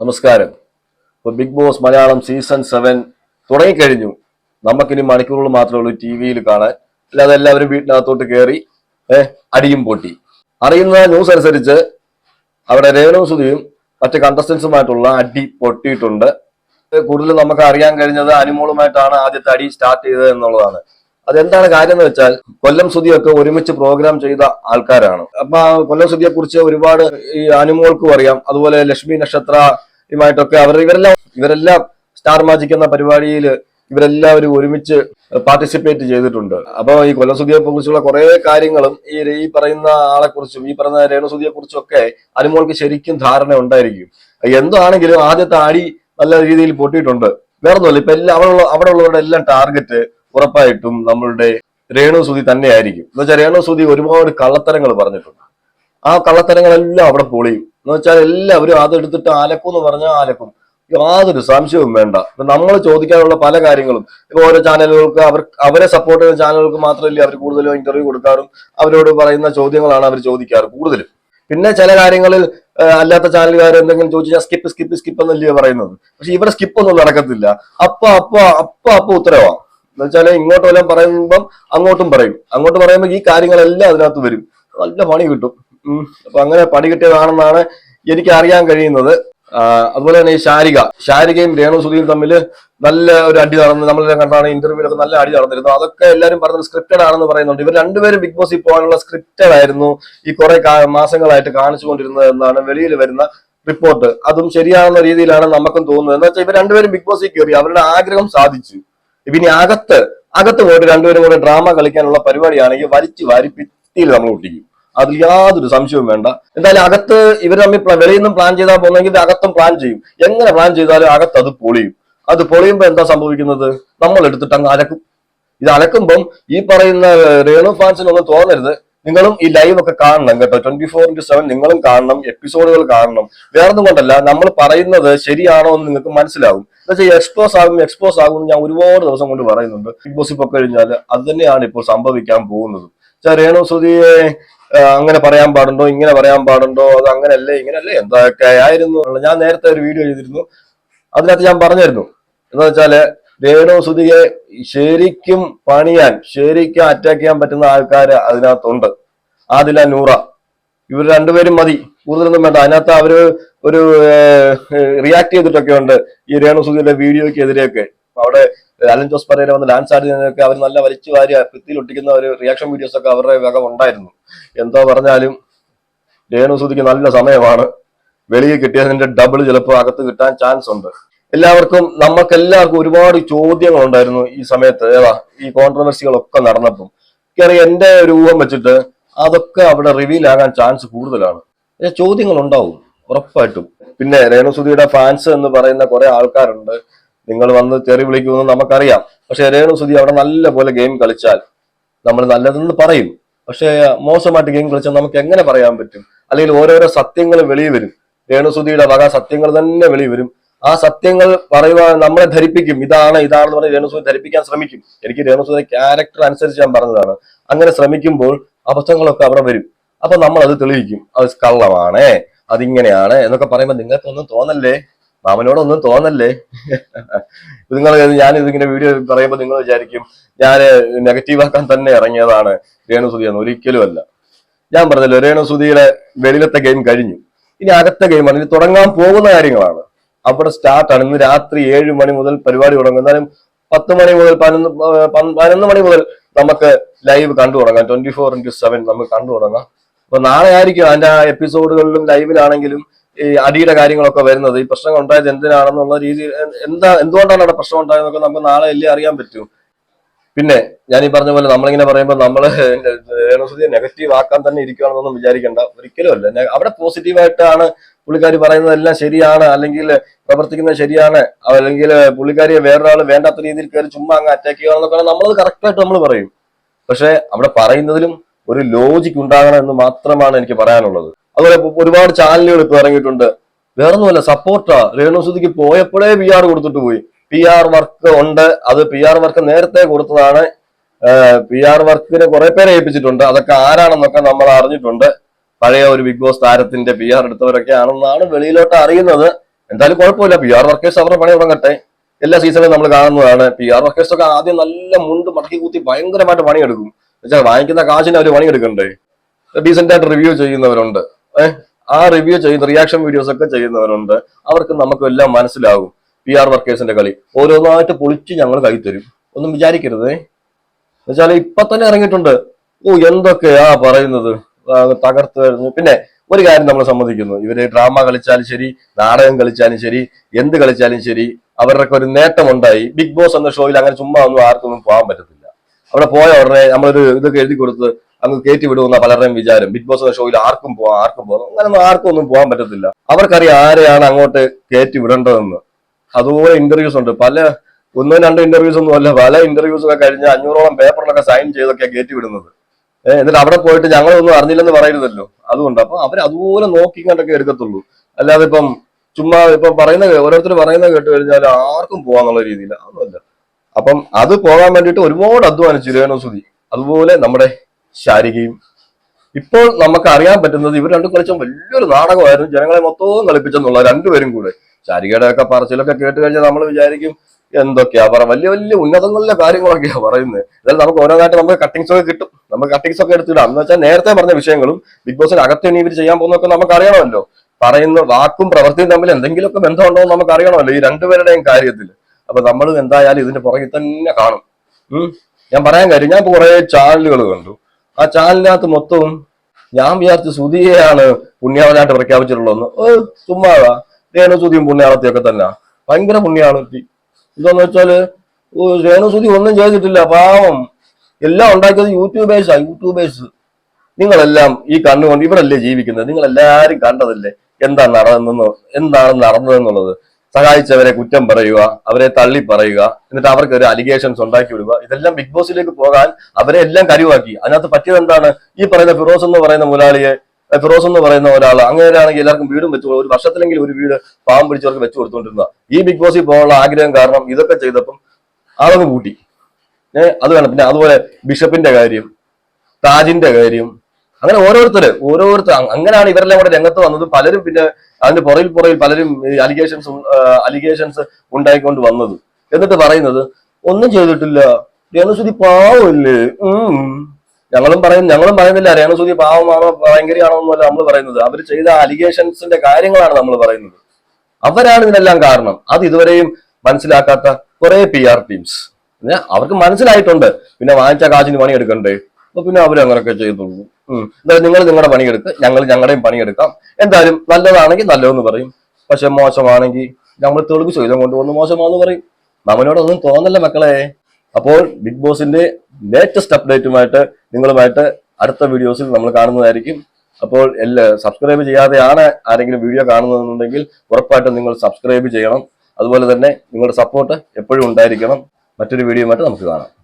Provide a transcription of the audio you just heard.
നമസ്കാരം. ഇപ്പൊ Bigg Boss Malayalam season seven തുടങ്ങിക്കഴിഞ്ഞു. നമുക്കിനി മണിക്കൂറുകൾ മാത്രമേ ഉള്ളൂ ടി വിയിൽ കാണാൻ. അല്ലാതെ എല്ലാവരും വീട്ടിനകത്തോട്ട് കയറി അടിയും പൊട്ടി. അറിയുന്ന ന്യൂസ് അനുസരിച്ച് അവിടെ രേവനും സുധിയും മറ്റ് കണ്ടസ്റ്റൻസുമായിട്ടുള്ള അടി പൊട്ടിയിട്ടുണ്ട്. കൂടുതൽ നമുക്ക് അറിയാൻ കഴിഞ്ഞത് അനുമോളുമായിട്ടാണ് ആദ്യത്തെ അടി സ്റ്റാർട്ട് ചെയ്തത് എന്നുള്ളതാണ്. അതെന്താണ് കാര്യം എന്ന് വെച്ചാൽ കൊല്ലം സുധിയൊക്കെ ഒരുമിച്ച് പ്രോഗ്രാം ചെയ്ത ആൾക്കാരാണ്. അപ്പൊ കൊല്ലം സുധിയെ കുറിച്ച് ഒരുപാട് ഈ അനുമോൾക്കും അറിയാം. അതുപോലെ ലക്ഷ്മി നക്ഷത്രയുമായിട്ടൊക്കെ അവർ ഇവരെല്ലാം ഇവരെല്ലാം സ്റ്റാർ മാജിക് എന്ന പരിപാടിയിൽ ഇവരെല്ലാവരും ഒരുമിച്ച് പാർട്ടിസിപ്പേറ്റ് ചെയ്തിട്ടുണ്ട്. അപ്പോൾ ഈ കൊല്ലം സുധിയെ കുറിച്ചുള്ള കുറെ കാര്യങ്ങളും ഈ ഈ പറയുന്ന ആളെ കുറിച്ചും ഈ പറയുന്ന രേണുസുദിയെ കുറിച്ചും ഒക്കെ അനുമോൾക്ക് ശരിക്കും ധാരണ ഉണ്ടായിരിക്കും. എന്താണെങ്കിലും ആദ്യത്തെ അടി നല്ല രീതിയിൽ പൊട്ടിയിട്ടുണ്ട്. വേറൊന്നുമല്ല ഇപ്പൊ എല്ലാം അവിടെ അവിടെ ഉള്ളവരുടെ എല്ലാം ടാർഗറ്റ് ഉറപ്പായിട്ടും നമ്മളുടെ രേണു സുധി തന്നെയായിരിക്കും. എന്ന് വെച്ചാൽ രേണു സുധി ഒരുപാട് കള്ളത്തരങ്ങൾ പറഞ്ഞിട്ടുണ്ട്. ആ കള്ളത്തരങ്ങളെല്ലാം അവിടെ പൊളിയും. എന്ന് വെച്ചാൽ എല്ലാവരും അതെടുത്തിട്ട് ആലക്കും എന്ന് പറഞ്ഞാൽ ആലക്കും. യാതൊരു സംശയവും വേണ്ട. നമ്മൾ ചോദിക്കാനുള്ള പല കാര്യങ്ങളും. ഇപ്പൊ ഓരോ ചാനലുകൾക്ക് അവർ അവരെ സപ്പോർട്ട് ചെയ്യുന്ന ചാനലുകൾക്ക് മാത്രമല്ല അവർ കൂടുതലും ഇന്റർവ്യൂ കൊടുക്കാറും. അവരോട് പറയുന്ന ചോദ്യങ്ങളാണ് അവർ ചോദിക്കാറ് കൂടുതലും. പിന്നെ ചില കാര്യങ്ങളിൽ അല്ലാത്ത ചാനലുകാർ എന്തെങ്കിലും ചോദിച്ചാൽ സ്കിപ്പ് സ്കിപ്പ് സ്കിപ്പ് എന്നല്ലേ പറയുന്നത്. പക്ഷെ ഇവിടെ സ്കിപ്പ് ഒന്നും നടക്കത്തില്ല. അപ്പ അപ്പ അപ്പ അപ്പ ഉത്തരവാ. എന്ന് വെച്ചാൽ ഇങ്ങോട്ടും എല്ലാം പറയുമ്പം അങ്ങോട്ടും പറയും. അങ്ങോട്ട് പറയുമ്പോൾ ഈ കാര്യങ്ങളെല്ലാം അതിനകത്ത് വരും. നല്ല പണി കിട്ടും. അപ്പൊ അങ്ങനെ പണി കിട്ടിയതാണെന്നാണ് എനിക്ക് അറിയാൻ കഴിയുന്നത് അതുപോലെ തന്നെ ഈ ശാരിക. ശാരികയും രേണു സുധിയും തമ്മിൽ നല്ല ഒരു അടി നടന്നു നമ്മളെല്ലാം കണ്ടാണ് ഇന്റർവ്യൂലൊക്കെ നല്ല അടി നടന്നിരുന്നു അതൊക്കെ എല്ലാവരും പറഞ്ഞത് സ്ക്രിപ്റ്റഡ് ആണെന്ന് പറയുന്നുണ്ട്. ഇവർ രണ്ടുപേരും ബിഗ് ബോസിൽ പോകാനുള്ള സ്ക്രിപ്റ്റഡ് ആയിരുന്നു ഈ കുറെ മാസങ്ങളായിട്ട് കാണിച്ചുകൊണ്ടിരുന്നത് എന്നാണ് വെളിയിൽ വരുന്ന റിപ്പോർട്ട് അതും ശരിയാണെന്ന രീതിയിലാണ് നമുക്കും തോന്നുന്നത്. എന്ന് വെച്ചാൽ ഇവർ രണ്ടുപേരും ബിഗ് ബോസിൽ കയറി അവരുടെ ആഗ്രഹം സാധിച്ചു. ഇനി അകത്ത് അകത്ത് പോയിട്ട് രണ്ടുപേരും കൂടെ ഡ്രാമ കളിക്കാനുള്ള പരിപാടിയാണെങ്കിൽ വലിച്ചു വാരി ഭിത്തിയിൽ നമ്മൾ ഒട്ടിക്കും. അതിൽ യാതൊരു സംശയവും വേണ്ട. എന്തായാലും അകത്ത് ഇവർ തമ്മിൽ വെളിയിൽ നിന്നും പ്ലാൻ ചെയ്താൽ പോകുന്നെങ്കിൽ അകത്തും പ്ലാൻ ചെയ്യും. എങ്ങനെ പ്ലാൻ ചെയ്താലും അകത്ത് അത് പൊളിയും. അത് പൊളിയുമ്പോൾ എന്താ സംഭവിക്കുന്നത്? നമ്മൾ എടുത്തിട്ട് അങ്ങ് അലക്കും. ഇത് അലക്കുമ്പം ഈ പറയുന്ന റേണു ഫാൻസിനൊന്നും തോന്നരുത്. നിങ്ങളും ഈ ലൈവ് ഒക്കെ കാണണം കേട്ടോ. ട്വന്റി ഫോർ ഇന്റു സെവൻ നിങ്ങളും കാണണം. എപ്പിസോഡുകൾ കാണണം. വേറൊന്നും കൊണ്ടല്ല നമ്മൾ പറയുന്നത് ശരിയാണോ എന്ന് നിങ്ങൾക്ക് മനസ്സിലാവും. എന്നുവെച്ചാൽ എക്സ്പോസ് ആകും എക്സ്പോസ് ആകും ഞാൻ ഒരുപാട് ദിവസം കൊണ്ട് പറയുന്നുണ്ട്. ബിഗ് ബോസ് ഇപ്പോൾ കഴിഞ്ഞാൽ അത് തന്നെയാണ് ഇപ്പോൾ സംഭവിക്കാൻ പോകുന്നത്. രേണു ആ, അങ്ങനെ പറയാൻ പാടുണ്ടോ? ഇങ്ങനെ പറയാൻ പാടുണ്ടോ? അത് അങ്ങനെയല്ലേ ഇങ്ങനെയല്ലേ എന്തൊക്കെ ആയിരുന്നു? ഞാൻ നേരത്തെ ഒരു വീഡിയോ ചെയ്തിരുന്നു. അതിനകത്ത് ഞാൻ പറഞ്ഞിരുന്നു എന്താ വെച്ചാൽ രേണു സുധിയെ ശരിക്കും പണിയാൻ ശരിക്കും അറ്റാക്ക് ചെയ്യാൻ പറ്റുന്ന ആൾക്കാർ അതിനകത്തുണ്ട്. ആദില നൂറ. ഇവർ രണ്ടുപേരും മതി. കൂടുതലൊന്നും വേണ്ട. അതിനകത്ത് അവർ ഒരു റിയാക്ട് ചെയ്തിട്ടൊക്കെ ഉണ്ട് ഈ രേണു സുധിയുടെ വീഡിയോയ്ക്ക് എതിരെയൊക്കെ. അവിടെ അലൻ ജോസ് പരേര വന്ന് ഡാൻസ് ആടുന്നതിനൊക്കെ അവർ നല്ല വലിച്ചു വാരി ഭിത്തിയിൽ ഒട്ടിക്കുന്ന ഒരു റിയാക്ഷൻ വീഡിയോസ് ഒക്കെ അവരുടെ വക ഉണ്ടായിരുന്നു. എന്തോ പറഞ്ഞാലും രേണു സുധിക്ക് നല്ല സമയമാണ്. വെളിയിൽ കിട്ടിയതിന്റെ ഡബിൾ ചിലപ്പോൾ അകത്ത് കിട്ടാൻ ചാൻസ് ഉണ്ട്. എല്ലാവർക്കും നമുക്ക് എല്ലാവർക്കും ഒരുപാട് ചോദ്യങ്ങൾ ഉണ്ടായിരുന്നു ഈ സമയത്ത്. ഏതാ? ഈ കോൺട്രവേഴ്സികളൊക്കെ നടന്നപ്പം. കയറി എന്റെ ഒരു ഊഹം വെച്ചിട്ട് അതൊക്കെ അവിടെ റിവീൽ ആകാൻ ചാൻസ് കൂടുതലാണ്. ചോദ്യങ്ങൾ ഉണ്ടാവും ഉറപ്പായിട്ടും. പിന്നെ രേണുസുധിയുടെ ഫാൻസ് എന്ന് പറയുന്ന കുറെ ആൾക്കാരുണ്ട്. നിങ്ങൾ വന്ന് തെറി വിളിക്കുമെന്ന് നമുക്കറിയാം. പക്ഷെ രേണു സുധി അവിടെ നല്ല പോലെ ഗെയിം കളിച്ചാൽ നമ്മൾ നല്ലതെന്ന് പറയും. പക്ഷെ മോശമായിട്ട് ഗെയിം കളിച്ചാൽ നമുക്ക് എങ്ങനെ പറയാൻ പറ്റും? അല്ലെങ്കിൽ ഓരോരോ സത്യങ്ങൾ വെളിയിൽ വരും. രേണുസുധിയുടെ വക സത്യങ്ങൾ തന്നെ വെളിയിൽ വരും. ആ സത്യങ്ങൾ പറയുവാൻ നമ്മളെ ധരിപ്പിക്കും. ഇതാണ് ഇതാണെന്ന് പറഞ്ഞ് രേണുസുധി ധരിപ്പിക്കാൻ ശ്രമിക്കും. എനിക്ക് രേണുസുധി ക്യാരക്ടർ അനുസരിച്ച് ഞാൻ പറഞ്ഞതാണ്. അങ്ങനെ ശ്രമിക്കുമ്പോൾ അബദ്ധങ്ങളൊക്കെ അവിടെ വരും. അപ്പൊ നമ്മൾ അത് തെളിയിക്കും. അത് കള്ളമാണേ അതിങ്ങനെയാണ് എന്നൊക്കെ പറയുമ്പോൾ നിങ്ങൾക്കൊന്നും തോന്നല്ലേ? മാമനോടൊന്നും തോന്നല്ലേ? നിങ്ങൾ ഞാൻ ഇതിങ്ങനെ വീഡിയോ പറയുമ്പോൾ നിങ്ങൾ വിചാരിക്കും ഞാൻ നെഗറ്റീവ് ആക്കാൻ തന്നെ ഇറങ്ങിയതാണ് രേണുസുതിയെന്ന് ഒരിക്കലും അല്ല. ഞാൻ പറഞ്ഞല്ലോ രേണുസുതിയുടെ വെളിയിലത്തെ ഗെയിം കഴിഞ്ഞു. ഇനി അകത്തെ ഗെയിമാണ് ഇനി തുടങ്ങാൻ പോകുന്ന കാര്യങ്ങളാണ്. അവിടെ സ്റ്റാർട്ടാണ് ഇന്ന് രാത്രി ഏഴ് മണി മുതൽ പരിപാടി തുടങ്ങും. എന്നാലും പത്ത് മണി മുതൽ പതിനൊന്ന് പതിനൊന്ന് മണി മുതൽ നമുക്ക് ലൈവ് കണ്ടു തുടങ്ങാം. ട്വന്റി ഫോർ ഇന്റു സെവൻ നമുക്ക് കണ്ടു തുടങ്ങാം. അപ്പൊ നാളെ ആയിരിക്കും അതിന്റെ എപ്പിസോഡുകളിലും ലൈവിലാണെങ്കിലും ഈ അടിയുടെ കാര്യങ്ങളൊക്കെ വരുന്നത്. ഈ പ്രശ്നങ്ങൾ ഉണ്ടായത് എന്തിനാണെന്നുള്ള രീതിയിൽ എന്താ എന്തുകൊണ്ടാണ് അവിടെ പ്രശ്നം ഉണ്ടായതെന്നൊക്കെ നമുക്ക് നാളെ അല്ലേ അറിയാൻ പറ്റൂ. പിന്നെ ഞാൻ ഈ പറഞ്ഞ പോലെ നമ്മളിങ്ങനെ പറയുമ്പോൾ നമ്മൾ ഏണസുദ്ധിയെ നെഗറ്റീവ് ആക്കാൻ തന്നെ ഇരിക്കുകയാണെന്നൊന്നും വിചാരിക്കേണ്ട. ഒരിക്കലും അല്ല. അവിടെ പോസിറ്റീവായിട്ടാണ് പുള്ളിക്കാരി പറയുന്നതെല്ലാം ശരിയാണ്. അല്ലെങ്കിൽ പ്രവർത്തിക്കുന്നത് ശരിയാണ്. അല്ലെങ്കിൽ പുള്ളിക്കാരിയെ വേറൊരാൾ വേണ്ടാത്ത രീതിയിൽ കയറി ചുമ്മാ അങ്ങ് അറ്റാക്ക് ചെയ്യുകയാണെന്നൊക്കെ നമ്മളത് കറക്റ്റായിട്ട് നമ്മൾ പറയും. പക്ഷെ അവിടെ പറയുന്നതിലും ഒരു ലോജിക് ഉണ്ടാകണം എന്ന് മാത്രമാണ് എനിക്ക് പറയാനുള്ളത്. അതുപോലെ ഒരുപാട് ചാനലുകൾ ഇപ്പൊ ഇറങ്ങിയിട്ടുണ്ട്. വേറൊന്നുമല്ല സപ്പോർട്ടാ രേണുസുതിക്ക് പോയപ്പോഴേ പി ആർ കൊടുത്തിട്ട് പോയി. പി ആർ വർക്ക് ഉണ്ട്. അത് പി ആർ വർക്ക് നേരത്തെ കൊടുത്തതാണ്. പി ആർ വർക്കിന് കുറെ പേരെ ഏൽപ്പിച്ചിട്ടുണ്ട്. അതൊക്കെ ആരാണെന്നൊക്കെ നമ്മൾ അറിഞ്ഞിട്ടുണ്ട്. പഴയ ഒരു ബിഗ് ബോസ് താരത്തിന്റെ പി ആർ എടുത്തവരൊക്കെ ആണെന്നാണ് വെളിയിലോട്ട് അറിയുന്നത്. എന്തായാലും കുഴപ്പമില്ല. പി ആർ വർക്കേഴ്സ് അവരുടെ പണി തുടങ്ങട്ടെ. എല്ലാ സീസണിലും നമ്മൾ കാണുന്നതാണ്. പി ആർ വർക്കേഴ്സ് ഒക്കെ ആദ്യം നല്ല മുണ്ട് മടക്കി കൂത്തി ഭയങ്കരമായിട്ട് പണിയെടുക്കും. എന്നുവെച്ചാൽ വാങ്ങിക്കുന്ന കാശിന് അവർ പണിയെടുക്കണ്ടേ? ഡീസെന്റ് ആയിട്ട് റിവ്യൂ ചെയ്യുന്നവരുണ്ട്. ആ റിവ്യൂ ചെയ്യുന്ന റിയാക്ഷൻ വീഡിയോസ് ഒക്കെ ചെയ്യുന്നവരുണ്ട്. അവർക്ക് നമുക്ക് എല്ലാം മനസ്സിലാകും. പി ആർ വർക്കേഴ്സിന്റെ കളി. ഓരോന്നായിട്ട് പൊളിച്ച് ഞങ്ങൾ കൈ തരും. ഒന്നും വിചാരിക്കരുതേ. എന്നുവെച്ചാൽ ഇപ്പൊ തന്നെ ഇറങ്ങിയിട്ടുണ്ട്. ഓ എന്തൊക്കെയാ പറയുന്നത്? തകർത്ത് കഴിഞ്ഞു. പിന്നെ ഒരു കാര്യം നമ്മൾ സമ്മതിക്കുന്നു. ഇവർ ഡ്രാമ കളിച്ചാലും ശരി നാടകം കളിച്ചാലും ശരി എന്ത് കളിച്ചാലും ശരി അവരുടെ ഒരു നേട്ടമുണ്ടായി. ബിഗ് ബോസ് എന്ന ഷോയിൽ അങ്ങനെ ചുമ്മാ ഒന്നും ആർക്കൊന്നും പോകാൻ പറ്റത്തില്ല. അവിടെ പോയ ഉടനെ നമ്മളൊരു ഇതൊക്കെ എഴുതി കൊടുത്ത് അങ്ങ് കയറ്റി വിടുമെന്ന പലരുടെയും വിചാരം. ബിഗ് ബോസ് എന്ന ഷോയിൽ ആർക്കും പോവാം ആർക്കും പോകാം അങ്ങനെയൊന്നും ആർക്കും ഒന്നും പോകാൻ പറ്റത്തില്ല. അവർക്കറിയാം ആരെയാണ് അങ്ങോട്ട് കയറ്റി വിടേണ്ടതെന്ന്. അതുപോലെ ഇന്റർവ്യൂസ് ഉണ്ട്. പല ഒന്നോ രണ്ടോ ഇന്റർവ്യൂസ് ഒന്നും അല്ല. പല ഇന്റർവ്യൂസ് ഒക്കെ കഴിഞ്ഞ് അഞ്ഞൂറോളം പേപ്പറിലൊക്കെ സൈൻ ചെയ്തൊക്കെ കയറ്റി വിടുന്നത്. എന്നിട്ട് അവിടെ പോയിട്ട് ഞങ്ങളൊന്നും അറിഞ്ഞില്ലെന്ന് പറയരുതല്ലോ. അതുകൊണ്ട് അപ്പൊ അവർ അതുപോലെ നോക്കി കണ്ടൊക്കെ എടുക്കത്തുള്ളൂ. അല്ലാതെ ഇപ്പം ചുമ്മാ ഇപ്പം പറയുന്ന ഓരോരുത്തർ പറയുന്ന കേട്ട് കഴിഞ്ഞാൽ ആർക്കും പോവാന്നുള്ള രീതിയിൽ അതൊന്നുമല്ല. അപ്പം അത് പോകാൻ വേണ്ടിയിട്ട് ഒരുപാട് അധ്വാനിച്ചു രേണുസുതി അതുപോലെ നമ്മുടെ ശാരികയും. ഇപ്പോൾ നമുക്ക് അറിയാൻ പറ്റുന്നത് ഇവർ രണ്ടും കളിച്ച വലിയൊരു നാടകമായിരുന്നു. ജനങ്ങളെ മൊത്തവും കളിപ്പിച്ചെന്നുള്ള രണ്ടുപേരും കൂടെ. ശാരികയുടെ ഒക്കെ പറച്ചിലൊക്കെ കേട്ട് കഴിഞ്ഞാൽ നമ്മൾ വിചാരിക്കും എന്തൊക്കെയാ പറ വലിയ വലിയ ഉന്നതങ്ങളിലെ കാര്യങ്ങളൊക്കെയാ പറയുന്നത്. എന്നാലും നമുക്ക് ഓരോന്നായിട്ട് നമുക്ക് കട്ടിങ്സ് ഒക്കെ കിട്ടും. നമുക്ക് കട്ടിങ്സ് ഒക്കെ എടുത്തിടാം. എന്ന് വെച്ചാൽ നേരത്തെ പറഞ്ഞ വിഷയങ്ങളും ബിഗ് ബോസിന് അകത്ത് ഇനി ഇവർ ചെയ്യാൻ പോകുന്നൊക്കെ നമുക്ക് അറിയണമല്ലോ പറയുന്ന വാക്കും പ്രവൃത്തിയും തമ്മിൽ എന്തെങ്കിലുമൊക്കെ ബന്ധമുണ്ടോ എന്ന് നമുക്ക് അറിയണമല്ലോ ഈ രണ്ടുപേരുടെയും കാര്യത്തിൽ. അപ്പൊ നമ്മൾ എന്തായാലും ഇതിന്റെ പുറകിൽ തന്നെ കാണും. ഞാൻ പറയാൻ കാര്യം ഞാൻ കുറെ ചാനലുകൾ കണ്ടു. ആ ചാനലിനകത്ത് മൊത്തവും ഞാൻ വിചാരിച്ചു സുതിയെയാണ് പുണ്യാളനായിട്ട് പ്രഖ്യാപിച്ചിട്ടുള്ളതെന്ന് ഓ ചുമ്മാതാ. രേണു പുണ്യാളത്തെയൊക്കെ തന്നെ. ഭയങ്കര പുണ്യാളത്തി എന്താന്ന് വെച്ചാൽ രേണുസുതി രേണു ഒന്നും ചെയ്തിട്ടില്ല പാവം. എല്ലാം ഉണ്ടാക്കിയത് യൂട്യൂബേഴ്സാ യൂട്യൂബേഴ്സ്. നിങ്ങളെല്ലാം ഈ കണ്ണുകൊണ്ട് ഇവരല്ലേ ജീവിക്കുന്നത്? നിങ്ങൾ എല്ലാരും കണ്ടതല്ലേ? എന്താ നടന്നെന്നോ എന്താണ് നടന്നതെന്നുള്ളത്? സഹായിച്ചവരെ കുറ്റം പറയുക അവരെ തള്ളി പറയുക എന്നിട്ട് അവർക്ക് ഒരു അലിഗേഷൻസ് ഉണ്ടാക്കി വിടുക. ഇതെല്ലാം ബിഗ് ബോസിലേക്ക് പോകാൻ അവരെ എല്ലാം കരുവാക്കി. അതിനകത്ത് പറ്റിയത് എന്താണ്? ഈ പറയുന്ന ഫിറോസ് എന്ന് പറയുന്ന മുലാളിയെ ഫിറോസ് എന്ന് പറയുന്ന ഒരാൾ അങ്ങനെയാണെങ്കിൽ എല്ലാവർക്കും വീടും വെച്ചു ഒരു വർഷത്തിലെങ്കിലും ഒരു വീട് പാവം പിടിച്ചവർക്ക് വെച്ചു കൊടുത്തുകൊണ്ടിരുന്ന ഈ ബിഗ് ബോസിൽ പോകാനുള്ള ആഗ്രഹം കാരണം ഇതൊക്കെ ചെയ്തപ്പം അളവ് കൂട്ടി. ഏഹ് അത് വേണം. പിന്നെ അതുപോലെ ബിഷപ്പിന്റെ കാര്യം താജിന്റെ കാര്യം അങ്ങനെ ഓരോരുത്തര് ഓരോരുത്തർ അങ്ങനെയാണ് ഇവരെല്ലാം കൂടെ രംഗത്ത് വന്നത്. പലരും പിന്നെ അതിന്റെ പുറയിൽ പുറയിൽ പലരും അലിഗേഷൻസ് അലിഗേഷൻസ് ഉണ്ടായിക്കൊണ്ട് വന്നത്. എന്നിട്ട് പറയുന്നത് ഒന്നും ചെയ്തിട്ടില്ല. രേണുസുതി പാവമില്ലേ? ഞങ്ങളും പറയും ഞങ്ങളും പറയുന്നില്ല. രേണുസുതി പാവമാണോ ഭയങ്കരയാണോ എന്നല്ല നമ്മൾ പറയുന്നത്. അവർ ചെയ്ത അലിഗേഷൻസിന്റെ കാര്യങ്ങളാണ് നമ്മൾ പറയുന്നത്. അവരാണ് ഇതിനെല്ലാം കാരണം. അത് ഇതുവരെയും മനസ്സിലാക്കാത്ത കുറെ പി ആർ ടീംസ് അവർക്ക് മനസ്സിലായിട്ടുണ്ട്. പിന്നെ വാങ്ങിച്ച കാശിന് പണിയെടുക്കണ്ടേ? അപ്പൊ പിന്നെ അവരങ്ങനൊക്കെ ചെയ്തുള്ളൂ. എന്തായാലും നിങ്ങൾ നിങ്ങളുടെ പണിയെടുക്കുക ഞങ്ങൾ ഞങ്ങളുടെയും പണിയെടുക്കാം. എന്തായാലും നല്ലതാണെങ്കിൽ നല്ലതെന്ന് പറയും. പക്ഷെ മോശമാണെങ്കിൽ നമ്മൾ തെളിവ് ചോദ്യം കൊണ്ടുവന്ന് മോശമാണെന്ന് പറയും. മാമനോടൊന്നും തോന്നല്ല മക്കളെ. അപ്പോൾ ബിഗ് ബോസിന്റെ ലേറ്റസ്റ്റ് അപ്ഡേറ്റുമായിട്ട് നിങ്ങളുമായിട്ട് അടുത്ത വീഡിയോസിൽ നമ്മൾ കാണുന്നതായിരിക്കും. അപ്പോൾ എല്ലാ സബ്സ്ക്രൈബ് ചെയ്യാതെയാണ് ആരെങ്കിലും വീഡിയോ കാണുന്നതെന്നുണ്ടെങ്കിൽ ഉറപ്പായിട്ടും നിങ്ങൾ സബ്സ്ക്രൈബ് ചെയ്യണം. അതുപോലെ തന്നെ നിങ്ങളുടെ സപ്പോർട്ട് എപ്പോഴും ഉണ്ടായിരിക്കണം. മറ്റൊരു വീഡിയോയുമായിട്ട് നമുക്ക് കാണാം.